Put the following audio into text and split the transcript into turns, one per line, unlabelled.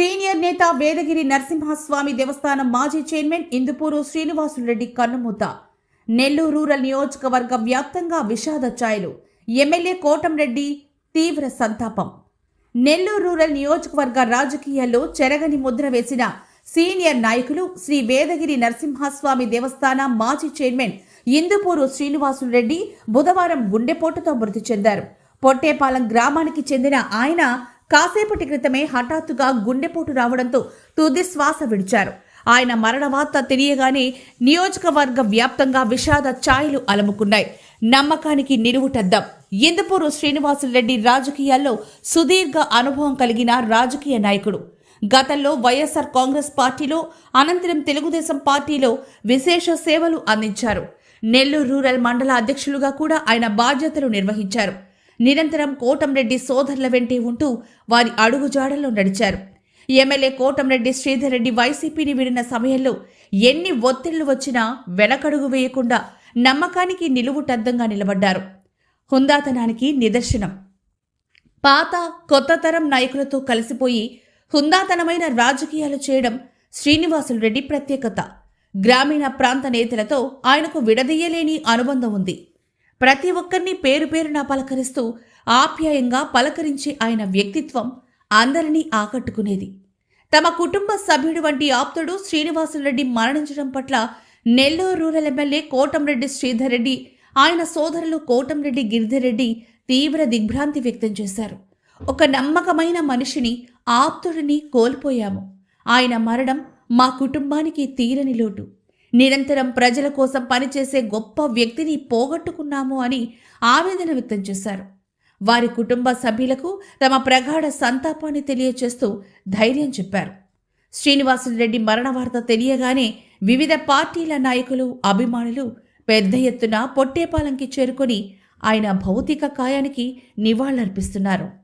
Senior నేత వేదగిరి నరసింహస్వామి దేవస్థానం మాజీ చైర్మన్ ఇందుపూరు శ్రీనివాసులరెడ్డి కన్నుమూత. నెల్లూరు రూరల్ నియోజకవర్గ వ్యాప్తంగా విషాద ఛాయలు. ఎమ్మెల్యే కోటంరెడ్డి తీవ్ర సంతాపం. నెల్లూరు రూరల్ నియోజకవర్గ రాజకీయాల్లో చెరగని ముద్ర వేసిన సీనియర్ నాయకులు శ్రీ వేదగిరి నరసింహస్వామి దేవస్థానం మాజీ చైర్మన్ ఇందుపూరు శ్రీనివాసులరెడ్డి బుధవారం గుండెపోటుతో మృతి చెందారు. పొట్టేపాలెం గ్రామానికి చెందిన ఆయన కాసేపటి క్రితమే హఠాత్తుగా గుండెపోటు రావడంతో తుది శ్వాస విడిచారు. ఆయన మరణ వార్త తెలియగానే నియోజకవర్గ వ్యాప్తంగా విషాద ఛాయలు అలముకున్నాయి. నమ్మకానికి నిలువుటద్దాం. ఇందుపూరు శ్రీనివాసులరెడ్డి రాజకీయాల్లో సుదీర్ఘ అనుభవం కలిగిన రాజకీయ నాయకుడు. గతంలో వైఎస్ఆర్ కాంగ్రెస్ పార్టీలో అనంతరం తెలుగుదేశం పార్టీలో విశేష సేవలు అందించారు. నెల్లూరు రూరల్ మండల అధ్యక్షులుగా కూడా ఆయన బాధ్యతలు నిర్వహించారు. నిరంతరం కోటంరెడ్డి సోదరుల వెంటే ఉంటూ వారి అడుగుజాడల్లో నడిచారు. ఎమ్మెల్యే కోటంరెడ్డి శ్రీధర్ రెడ్డి వైసీపీని విడిన సమయంలో ఎన్ని ఒత్తిళ్ళు వచ్చినా వెనకడుగు వేయకుండా నమ్మకానికి నిలువుటద్దంగా నిలబడ్డారు. హుందాతనానికి నిదర్శనం. పాత కొత్త తరం నాయకులతో కలిసిపోయి హుందాతనమైన రాజకీయాలు చేయడం శ్రీనివాసులు రెడ్డి ప్రత్యేకత. గ్రామీణ ప్రాంత నేతలతో ఆయనకు విడదీయలేని అనుబంధం ఉంది. ప్రతి ఒక్కరిని పేరు పేరున పలకరిస్తూ ఆప్యాయంగా పలకరించే ఆయన వ్యక్తిత్వం అందరినీ ఆకట్టుకునేది. తమ కుటుంబ సభ్యుడు వంటి ఆప్తుడు శ్రీనివాసరెడ్డి మరణించడం పట్ల నెల్లూరు రూరల్ ఎమ్మెల్యే కోటంరెడ్డి శ్రీధర్ రెడ్డి ఆయన సోదరులు కోటంరెడ్డి గిరిధర్రెడ్డి తీవ్ర దిగ్భ్రాంతి వ్యక్తం చేశారు. ఒక నమ్మకమైన మనిషిని ఆప్తుడిని కోల్పోయాము. ఆయన మరణం మా కుటుంబానికి తీరని లోటు. నిరంతరం ప్రజల కోసం పనిచేసే గొప్ప వ్యక్తిని పోగొట్టుకున్నాము అని ఆవేదన వ్యక్తం చేశారు. వారి కుటుంబ సభ్యులకు తమ ప్రగాఢ సంతాపాన్ని తెలియచేస్తూ ధైర్యం చెప్పారు. శ్రీనివాసులరెడ్డి మరణ వార్త తెలియగానే వివిధ పార్టీల నాయకులు అభిమానులు పెద్ద ఎత్తున పొట్టేపాలంకి చేరుకొని ఆయన భౌతిక కాయానికి నివాళులర్పిస్తున్నారు.